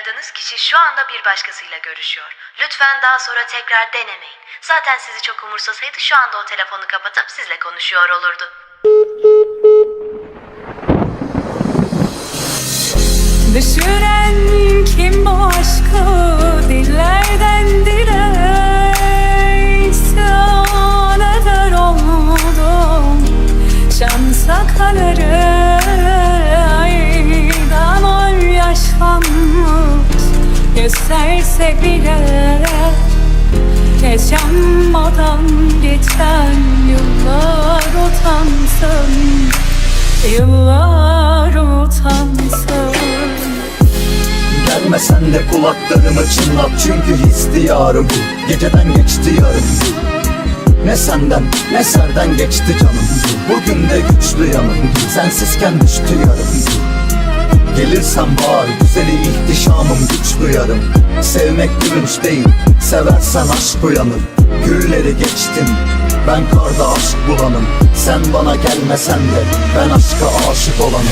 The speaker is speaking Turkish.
Aradığınız kişi şu anda bir başkasıyla görüşüyor. Lütfen daha sonra tekrar denemeyin. Zaten sizi çok umursasaydı şu anda o telefonu kapatıp sizle konuşuyor olurdu. Düşüren kim bu aşkı dillerden dile İsyaneder oldum Şansa kadere Gösterse bile Yaşanmadan geçen yıllar utansın. Yıllar utansın. Gelmesen de kulaklarımı çınlat çünkü his diyarım Geceden geçti yarım Ne senden ne serden geçti canım. Bugün de güçlü yanım. Sensizken düştü yarım Gelirsen bağır güzeli ihtişamım güç duyarım. Sevmek gülünç değil seversen aşk uyanır. Gülleri geçtim ben karda aşk bulanım. Sen bana gelmesen de ben aşka aşık olanım